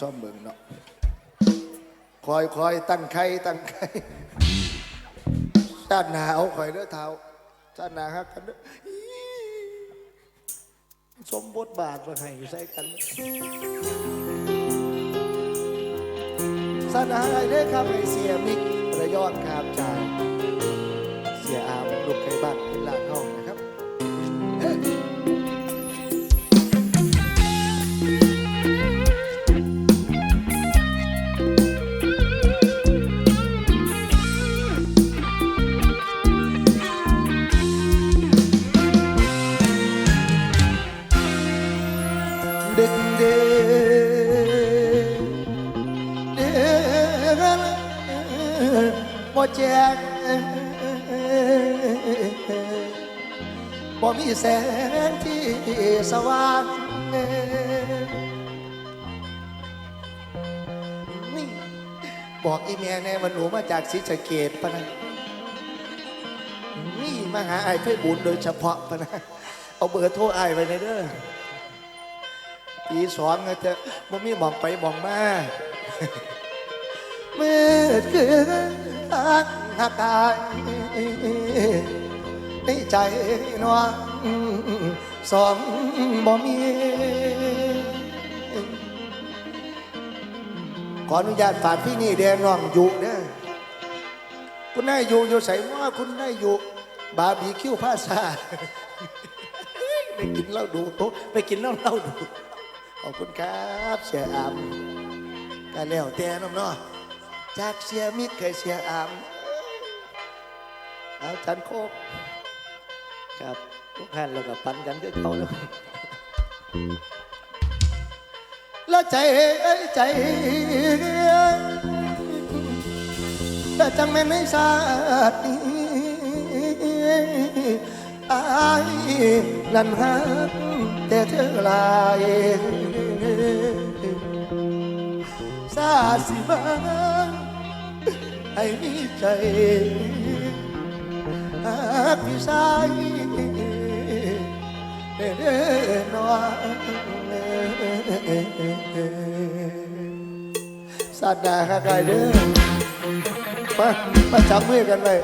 ซ่อมเบิ่งเนาะคอยคอยตั้งไข่ตั้งไข่ชาติหนาเอาคอยเด้อเท้าชาติหนาฮักกันเด้อสมบทบาทมาให้ใส่กันชาติหนาไรเด้อครับไอเสียมิกระยองครับจาก บ่แจ้งบ่มีแสงที่สว่างนี่บอกอีเมียแน่ว่าหนูมาจากศรีสะเกดปะนะนี่มาหาไอ้เพื่อบุญโดยเฉพาะปะนะ เอาเบอร์โทรไอ้ไปในเด้อตีสองก็จะบ่มีหมองไปหมองมา มืดคือทางหักกายในใจนวลสองบ่มี ขออนุญาตฝากพี่นี่แดงน้องอยู่เด้อคุณนายอยู่อยู่ใส่ว่าคุณนายอยู่ บาร์บีคิวพาซาไปกินเหล้าดูโต๊ะไปกินเหล้าเหล้าดู ขอบคุณครับเสียอามกันแล้วแต่น้องเนาะ จากเสียมิตรเคยเสียอามเอาจันโคกครับทุกท่านเราก็ปันกันก็เขาแล้วแล้วใจใจแต่จังแม่นในชาตินี้อายนั่นฮักแต่เธอลายซาสิมา ให้ใจหากพี่ชายเด้อนอสัตว์ดาฮักไกเด้อมามาจับมือกันไว้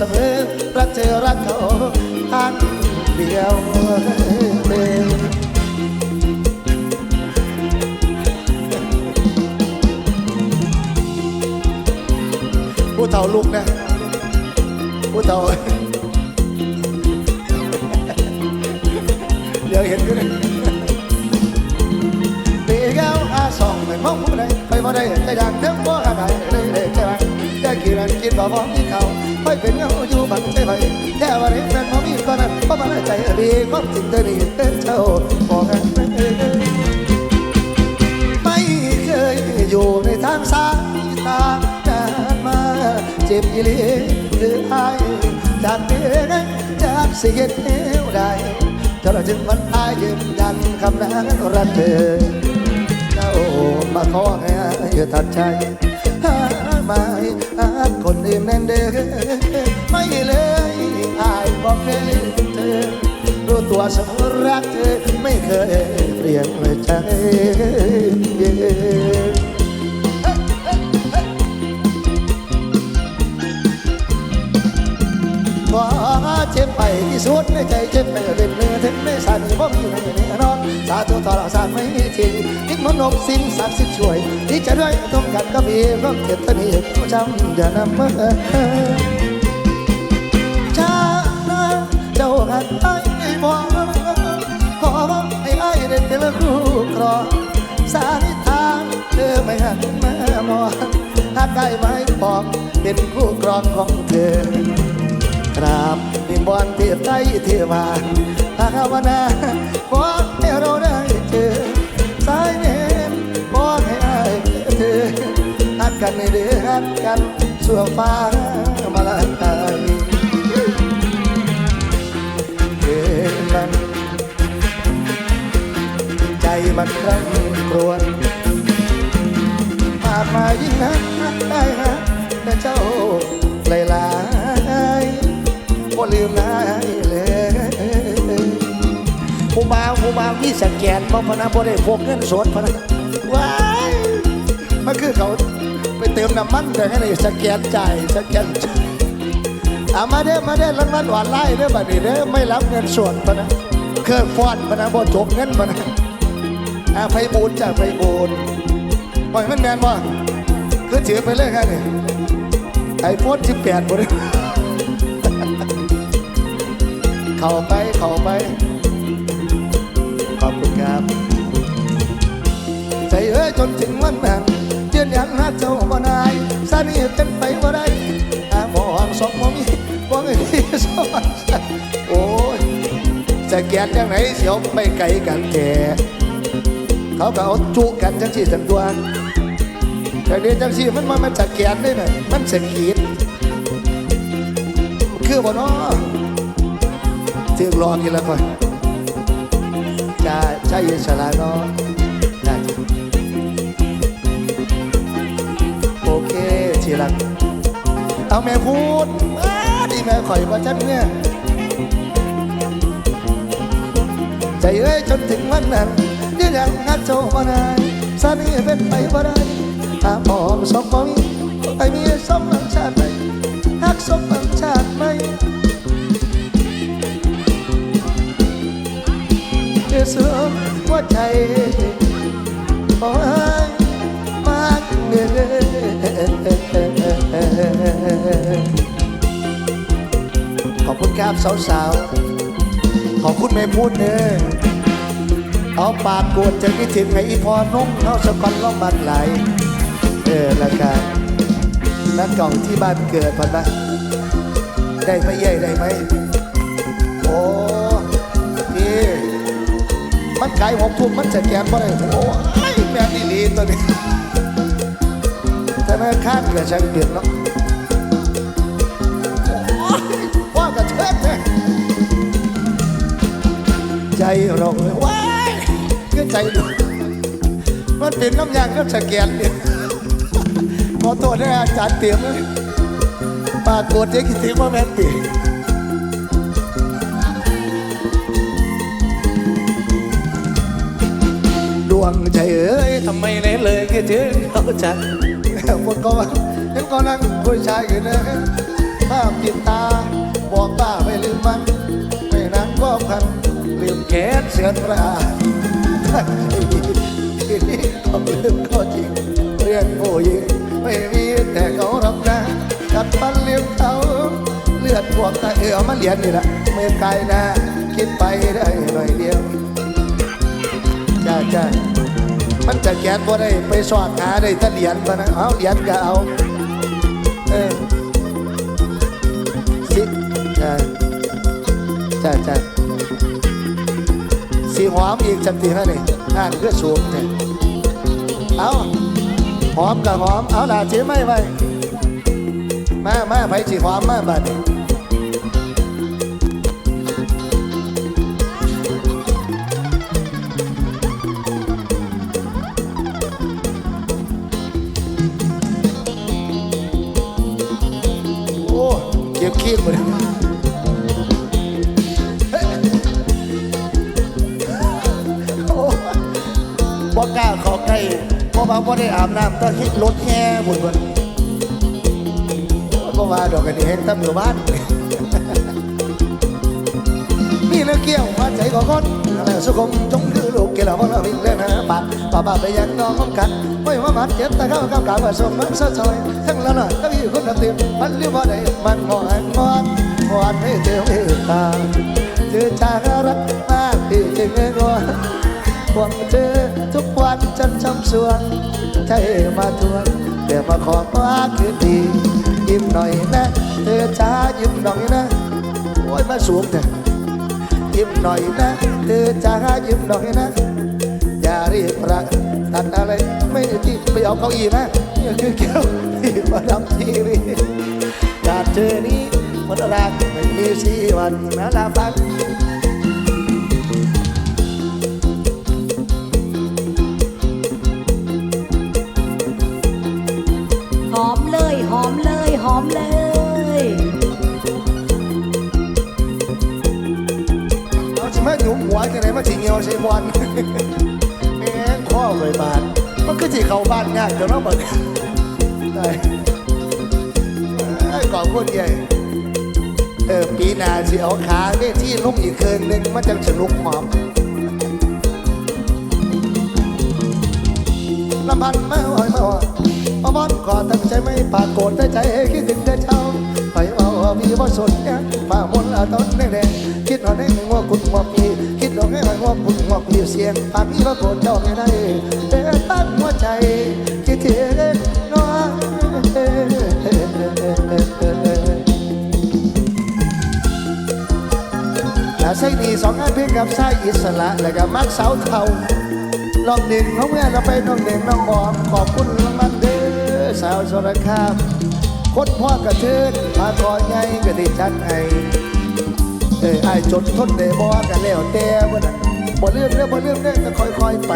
เสมอรักเธอรักเขาทางเดียวเดียวผู้เฒ่าลุกนะผู้เฒ่าเดี๋ยวเห็นอยู่นะตีแก้วอาสองไม่มองผู้ใดไปบ่ได้ใจดังเท่าบ่หาใครเลยเลยใจรังได้กี่รันกินบ่พอกินข้าว ไม่เป็นเงาอยู่บังใจไปแค่ว่าเห็นแฟนบ่มีก็นั้นเพราะมันใจดีความจริงเธอนี่เป็นเจ้าบอกกันไม่เคยอยู่ในทางสายตานานมาเจ็บอีหลีหรืออายจากเดือนจากเสียเที่ยวใดเธอจึงมันอายยืนยันคำนั้นรักเธอเจ้ามาขอให้ตัดใจ หาไม่หาคนอื่นนั่นเด้อไม่เลยอายบอกเคยเธอรู้ตัวเสมอรักเธอ ไม่เคยเปลี่ยนเลยใจขอเจ็บไปที่สุดในใจเจ็บไปเป็นเนื้อถึงในสันบ่มีในแน่นอนสาธุท ทิ้งทิ้งมนกสิ้นศักดิ์สิทธิ์ช่วยที่จะด้วยต้องกันก็มีก็เจ็บตะนีผู้จำอย่านำเมื่อชาเจ้าหันไอ้บ่ขอให้ไอ้ได้เป็นคู่ครองสายทางเธอไม่หันมามองหากได้ไว้บอกเป็นคู่ครองของเธอกราบพไทยเทวาภาวนาขอ กันในเดือฮักกันส่วฟ้ามาลายเกินมันใจมันครั่งครวญผ่านมายิ่งนักนักได้ฮะแต่เจ้าไหลลายบ่ลืมนายเลยผู้บ่าวผู้บ่าวมีสแกนบ่พะนะบ่ได้พกเงินสดพะนะว้ายมันคือเขา ไปเติมน้ำมันแต่ให้ได้สแกนจ่ายสแกนจ่ายเอามาเด้อมาเด้อรางวัลหวานไล่เด้อบัดนี้เด้อไม่รับเงินสดพะนะเครื่องฟอนพะนะบ่จบเงินพะนะอาไฟบูนจากไฟบูนปล่อยมันแมนบ่คือถือไปเลยแครับนี่ไอโฟนสิบแปดบนเข้าไปเข้าไปขอบคุณครับ ใจเอ้ยจนถึงวันนั้น ยืนอยันหาเจ้าบ่นายสามีเป็นไปบ่ได้อาหมอนสองมมีบ่มีสอนโอ้ยจะแกนจังไหนเสียวไปไกลกันแท้เขาก็เอาจุกันจังสี่สันตัวแต่เดี๋ยวจังสี่มันมันมันจะแกนได้น่ะมันเสกีดคือบ่เนาะถึงรอกี่ละคนจ้าใช่ยินสลาเนาะ ทีหลังเอาแม่พูดอ้าดีแม่ข่อยว่าจันเนี่ยใจเอ้ยจนถึงวันนั้นยังยังงัดโจมาได้สามีเป็นไปบ่ได้ตามหอมสองมองไอ้มีสมบังชาติไหมฮักสมบังชาติไหมเดือดสุดหัวใจโอ้ ครับสาวๆ ขอบคุณแม่พูดเด้อเอาปากกวดจะคิดถึงไงอีพอนุ่งเอาสกอนล้อมบันไหล เออล้วกันนักเก่าที่บ้านเกิดพันนะได้ไหมเย่ได้ไหม โอ้พี่มันขายหกทุ่มมันจะแกนบ่ได้โอ้ยแม่ดีลีตัวนี้ธนาคารกับช่างเดือนเนาะ เราเอ้ยว้ายก็ใจเรามันเป็นน้ำยางก็สแกนเนี่ยขอโทษนะอาจารย์เตียมเลยปากโกดยังคิดถึงว่าแม่ตีดวงใจเอ้ยทำไมไหนเลยคิดถึงเขาจัดคนก็ว่าเห็นก็นั่งคุยชายกันนะภาพติดตา บอกป้าไม่ลืมมันไม่นานก็พัน ลืมแขนเสือนราทีนี้ก็ลืมก็จริงเรื่องผู้หญิงไม่มีแต่เขารับนะกัดฟันเลี้ยงเขาเลือดพวกตาเอือมาเหรียญนี่แหละไม่ไกลนะ คิดไปได้หน่อยเดียวจ้าจ้ามันจะแกนบ่ได้ไปสอดหาได้ถ้าเหรียญมานะเอาเหรียญก็เอาเออสิจ้าจ้าจ้า สีหอมอีกจังทีฮะนี่งานเพื่อสูงเนี่ยเอาหอมกับหอม เอาล่ะจีไม่ไปมามาไปจีหอมมาบัดนี้ ได้อาบน้ำตอนที่รถแห่บุญบุญก็ว่าดอกกันเห็นตำรวจบ้านมีเนื้อเกี่ยวมาใจของคนแต่สุขมจงคือลูกเกี่ยวกับเราวิ่งเล่นนะปากป่าป่าไปยังน้องกันไม่ว่ามันเจ็บแต่เข้ากับการผสมมันสะซอยทั้งละหน่อยก็มีคนเต็มมันเรียกว่าได้มันงอนงอนงอนให้เจอเมตตาเธอชารักมา ช้ำสวงใจมาทวงแต่มาขอว่าคืนดียิ้มหน่อยนะ เธอจ้ายิ้มหน่อยนะหัวยมาสูงเถอะยิ้มหน่อยนะเธอจะหายิ้มหน่อยนะ อย่ารีบประตัดอะไรไม่ที่ไปเอาเก้าอี้นะนี่คือแก้วที่มาดับทีวีจากเจอนี้มันรักไม่มีสีวันนะลาฟัง มเลยเอาจะมาหยุมหัวจะไหนมาถิงเงียวใช้บอลแม่งข้อเลยบาน มันก็จีเขาบ้านยากเดี๋ยวเราเปิดได้ก่อนคนใหญ่เออปีหน้าสิเอาขาเวที่ลุกอีกคืนหนึ่งมันจะสนุกหอมลำพันมาหอยมาหอย มาบอนก่อนตั้งใจไม่ปากโกรธแต่ใจคิดถึงแต่เช้าไปเอามีบ่สนเนี่ยมามนละต้นแดงคิดหนอยได้หัวกุดหัวปีคิดหนอยให้หัวกุดหัวปีเสียงปากพี่ว่าโกรธเจ้าไม่ได้แต่ตั้งหัวใจคิดถึงน้อยแล้วใส่ดีสองอันเพียงกับใส่อิสระแล้วก็มักเสาเทาลองหนึ่งน้องแม่เราไปน้องหนึ่งน้องบอมขอบคุณมันเด้อ สาวสรคามคนพ่อกระเทินมาคอใหญ่ก็ได้จัดไอ้เอ้ยไอ้จดทนได้บ่กันแล้วแต่เมื่อนั้นบ่เรื่องเด้อบ่เรื่องเด้อก็ค่อยๆไป